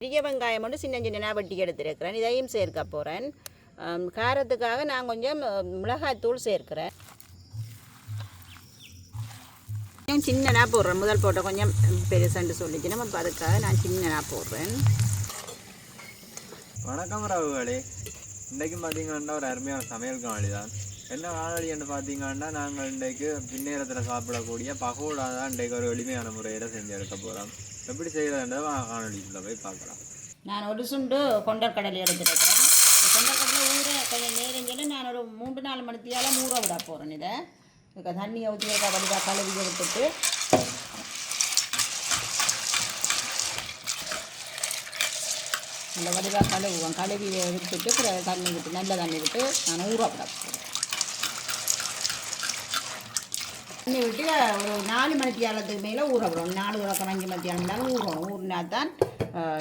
பெரிய வெங்காயம் மட்டும் சின்ன சின்ன வெட்டி எடுத்துருக்கிறேன். இதையும் சேர்க்க போகிறேன் காரத்துக்காக நான் கொஞ்சம் மிளகாய்த்தூள் சேர்க்கிறேன். கொஞ்சம் சின்னனாக போடுறேன். முதல் போட்ட கொஞ்சம் பெருசன்ட்டு சொல்லிச்சு நம்ம அதுக்காக நான் சின்னனாக போடுறேன். வணக்கம் ரவுகளே. இன்றைக்கும் பார்த்தீங்கன்னா ஒரு அருமையான சமையல் காணொளி தான் என்ன காணொளி என்று பார்த்தீங்கன்னா நாங்கள் இன்றைக்கு பின்னேரத்தில் சாப்பிடக்கூடிய பகோடா தான் இன்றைக்கு ஒரு எளிமையான முறையில் செஞ்சு எடுக்க போகிறோம் எப்படி செய்கிறதுன்றதை காணொலிக்குள்ளே போய் பார்க்கலாம். நான் ஒரு சுண்டு கொண்டற்கடலை எடுத்துருக்கேன். கொண்டற்கடலை ஊற கொஞ்சம் நேரம் சொல்லி நான் ஒரு மூன்று நாலு மணித்தியால் ஊற விட போகிறேன் இதை. தண்ணியை ஊற்றி வைக்க வடிவாக கழுவி எடுத்துட்டு. நல்லா வடிவாக கழுவுவோம். கழுவி எடுத்துட்டு பிறகு தண்ணி விட்டு நல்ல தண்ணி விட்டு நான் ஊற விட போகிறேன் தண்ணி விட்டு ஒரு நாலு மணித்தியாலத்துக்கு மேலே ஊற விடணும். நாலு உறக்கம் அஞ்சு மணித்தியாலம் ஊறணும். ஊறினா தான்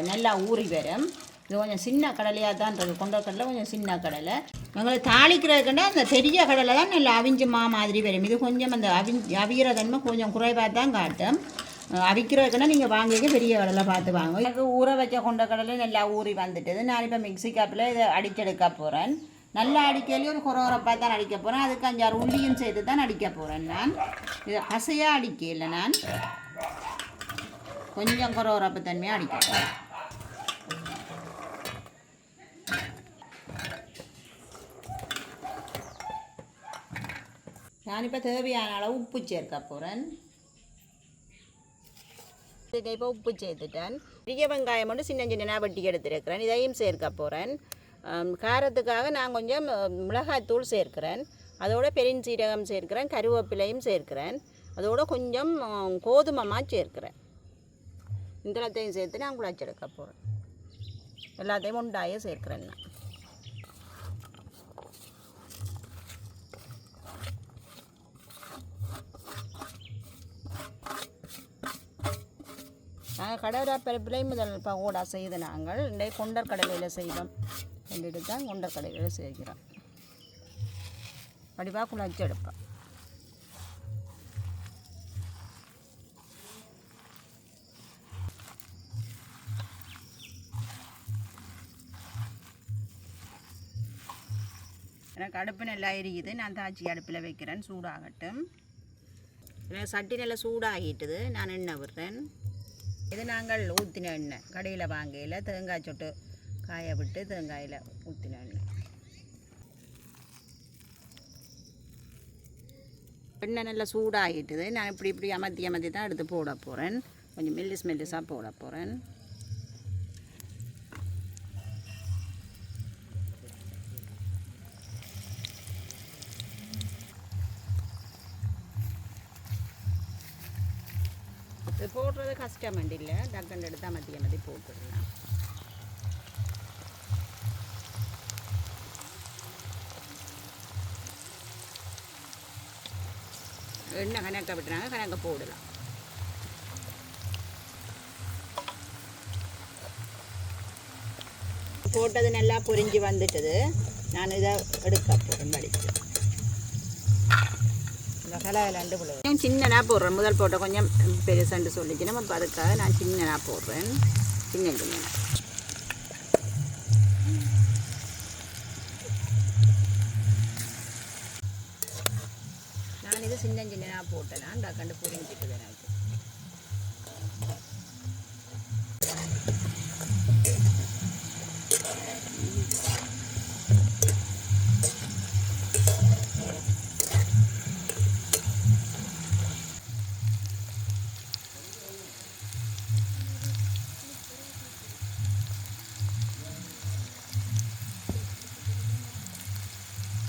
நல்லா ஊறி வரும். இது கொஞ்சம் சின்ன கடலையாக தான் இருக்குது கொண்ட கடலை கொஞ்சம் சின்ன கடலை. எங்களை தாளிக்கிறதுக்குன்னா அந்த பெரிய கடலை தான் நல்லா அவிஞ்ச மா மாதிரி வரும். இது கொஞ்சம் அந்த அவிஞ்சு அவிகிற தன்மை கொஞ்சம் குறைவாக தான் காட்டும். அஹ், அவிக்கிறதுக்குன்னா நீங்கள் வாங்கிக்க பெரிய கடலை பார்த்து வாங்க. எனக்கு ஊற வச்ச கொண்ட கடலை நல்லா ஊறி வந்துட்டது. நான் இப்போ மிக்சி கப்பில் இதை அடிச்செடுக்க போகிறேன் நல்லா அடிக்கலையும் ஒரு குறவரப்பாக தான் அடிக்க போகிறேன் அதுக்கு அஞ்சாறு உள்ளியும் சேர்த்து தான் அடிக்க போகிறேன் நான். இது அசையாக அடிக்கல நான் கொஞ்சம் குறவரப்பு தன்மையாக அடிக்க போகிறேன் நான் இப்போ தேவையான அளவு உப்பு சேர்க்க போகிறேன் இப்போ உப்பு சேர்த்துட்டேன். பெரிய வெங்காயம் மட்டும் சின்ன சின்னதாக வெட்டி எடுத்துருக்கிறேன். இதையும் சேர்க்க போகிறேன் காரத்துக்காக நான் கொஞ்சம் மிளகாய்த்தூள் சேர்க்கிறேன். அதோட பெருஞ்சீரகம் சேர்க்கிறேன் கருவேப்பிலையும் சேர்க்கிறேன். அதோட கொஞ்சம் கோதுமமாக சேர்க்கிறேன். இந்தளத்தையும் சேர்த்து நான் குழாச்செடுக்க போகிறேன் எல்லாத்தையும் உண்டாய சேர்க்கிறேன் நான். நாங்கள் கடலை பருப்பிலையும் முதல் பகோடா செய்து நாங்கள் இன்றைய கொண்டர் கடலையில் செய்வோம் ரெண்டு தான் உண்டை கடையில் செய்கிறோம் வடிவாக குழச்சி எடுப்போம் எனக்கு அடுப்பு நல்லா எரியுது. நான் தாச்சி அடுப்பில் வைக்கிறேன். சூடாகட்டும். எனக்கு சட்டி நல்லா சூடாகிட்டுது. நான் எண்ணெய் விடுறேன். இது நாங்கள் ஊற்றின எண்ணெய். கடையில் வாங்கையில் தேங்காய் சொட்டு காய விட்டு தேங்காயில் ஊற்றினேன் எண்ணெய் எண்ணெய் நல்லா சூடாகிட்டுது. நான் இப்படி இப்படி அமர்த்தி அமர்த்தி தான் எடுத்து போட போகிறேன் கொஞ்சம் மெல்லிஸ் மெல்லிஸாக போட போகிறேன் இது போடுறது கஷ்டம் இல்லை டக்குன்னு எடுத்து அமர்த்தி அமர்த்தி போட்டுடலாம். எண்ணெய் கணக்க விட்டுறாங்க கணக்க போடலாம். போட்டது நல்லா பொரிஞ்சு வந்துட்டது. நான் இதை எடுக்க போகிறேன் வடிச்சு. இந்த கடாயில் ரெண்டு பிள்ளை. கொஞ்சம் சின்னனாக போடுறேன். முதல் போட்ட கொஞ்சம் பெருசாண்டு சொல்லிச்சுன்னா நம்ம அதுக்காக நான் சின்னனாக போடுறேன். சின்ன சின்ன. சின்ன சின்னதாக சின்ன இந்த போட்டேன் டக்கண்டு புரிஞ்சிட்டுது எனக்கு.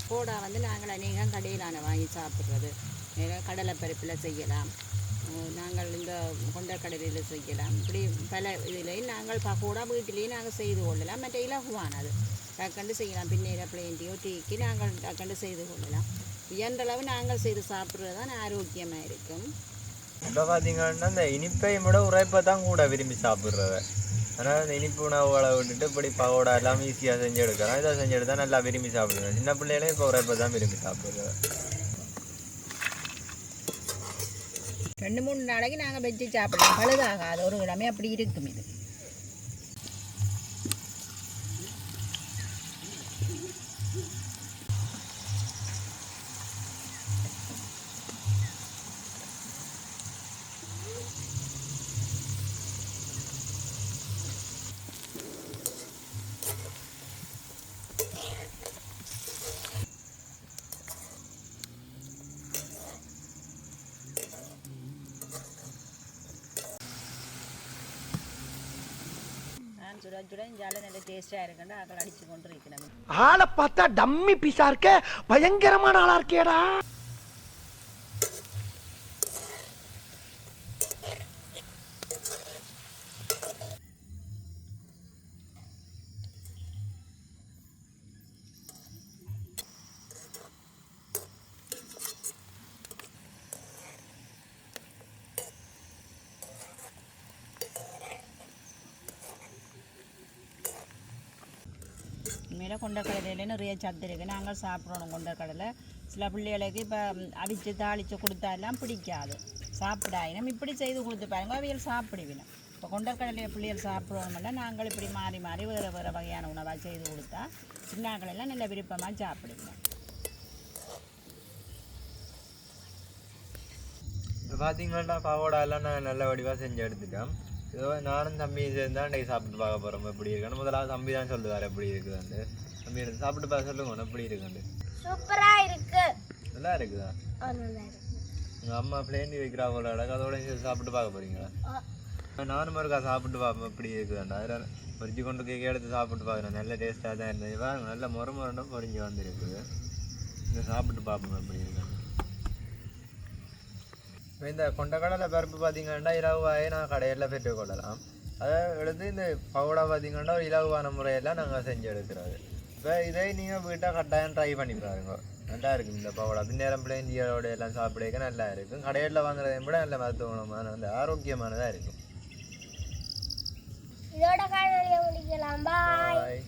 போடா வந்து நாங்கள் அநேகம் கடையிலான வாங்கி சாப்பிட்றது. கடலை பருப்பில் செய்யலாம். நாங்கள் இந்த கொண்ட கடலையில் செய்யலாம். இப்படி பல இதிலையும் நாங்கள் பக்கோடா வீட்டிலையும் நாங்கள் செய்து கொள்ளலாம். மற்ற இலகுவானது. டக்கண்டு செய்யலாம். பின்னையில் பிளேண்டியோ டீக்கு நாங்கள் டக்கண்டு செய்து கொள்ளலாம். இயன்றளவு நாங்கள் செய்து சாப்பிட்றது தான் ஆரோக்கியமாக இருக்கும். இப்போ பார்த்தீங்கன்னா இந்த இனிப்பை விட உரைப்பை தான் கூட விரும்பி சாப்பிட்றவ ஆனால் இந்த இனிப்பு உணவுகளை விட்டுட்டு இப்படி பகோடா எல்லாம் ஈஸியாக செஞ்சு எடுக்கிறோம் இதை செஞ்சு எடுத்தால் நல்லா விரும்பி சாப்பிடுவேன் சின்ன பிள்ளைகளே இப்போ உரைப்பை தான் விரும்பி சாப்பிட்றவ ரெண்டு மூணு நாளைக்கு நாங்கள் வச்சு சாப்பிடலாம் பழுதாகாது. ஒரு கிழமை அப்படி இருக்கும் இது. சுட சுட இஞ்சால நல்ல டேஸ்ட்டாக இருக்குன்னு ஆக்கள் அடித்து கொண்டு இருக்கணும் ஆளை பார்த்தா டம்மி பீஸா இருக்க பயங்கரமான ஆளா இருக்கேடா உண்மையில கொண்டக்கடலையில் நிறைய சத்து இருக்குது நாங்கள் சாப்பிட்றோம் கொண்டக்கடலை. சில பிள்ளைகளுக்கு இப்போ அடித்து தாளித்து கொடுத்தா எல்லாம் பிடிக்காது. சாப்பிடாயினம் இப்படி செய்து கொடுத்து பாருங்க அவையில் சாப்பிடுவினும். இப்போ கொண்டக்கடலையை பிள்ளைகள் சாப்பிடுவோம்ல நாங்கள் இப்படி மாறி மாறி வேறு வேறு வகையான உணவாக செய்து கொடுத்தா சின்னாக்களெல்லாம் நல்ல விருப்பமாக சாப்பிடுவோம் பார்த்தீங்களா பார்த்தீங்கன்னா எல்லாம் நான் நல்ல வடிவாக செஞ்சு எடுத்துட்டேன் இதோ நானும் தம்பி சேர்ந்து இன்றைக்கி சாப்பிட்டு பார்க்க போகிறோம் எப்படி இருக்குன்னு. முதலாவது தம்பி தான் சொல்லுவார் எப்படி இருக்குதுன்னு. தம்பி எடுத்து சாப்பிட்டு பார்க்க சொல்லுங்க எப்படி இருக்குன்னு. சூப்பரா இருக்கு. நல்லா இருக்குதா? இருக்கு. உங்கள் அம்மா பிளேண்டி வைக்கிறா போல அடக்கு அதோட சாப்பிட்டு பார்க்க போகிறீங்களா நானும் இருக்கா சாப்பிட்டு பார்ப்போம் எப்படி இருக்குதாண்டா அதில் பொரிச்சு கொண்டு கேக்க எடுத்து சாப்பிட்டு பார்க்குறேன் நல்ல டேஸ்ட்டாக தான் இருந்தது. பாருங்க நல்ல முறை முரண்டும் பொரிஞ்சு வந்துருக்குது. இதை சாப்பிட்டு பார்ப்போம் எப்படி இருக்குன்னு இப்போ இந்த கொண்டக்கடலை பருப்பு பார்த்தீங்கன்னா இலகுவாயே நான் கடையில் பெற்று கொள்ளலாம் அதை எடுத்து இந்த பவுடா பார்த்தீங்கன்னா ஒரு இலகுவான முறையெல்லாம் நாங்கள் செஞ்சு எடுக்கிறது. இப்போ இதே நீங்கள் வீட்டை கட்டாயம் ட்ரை பண்ணி பாருங்க. நல்லா இருக்கும் இந்த பவுடா பின்னேரம் பிள்ளைந்தியோட எல்லாம் சாப்பிடக்க நல்லா இருக்கும். கடையில் வாங்குறதை விட நல்ல மருத்துவ அந்த ஆரோக்கியமானதாக இருக்கும். இதோட காணொலியை முடிக்கலாம். பாய்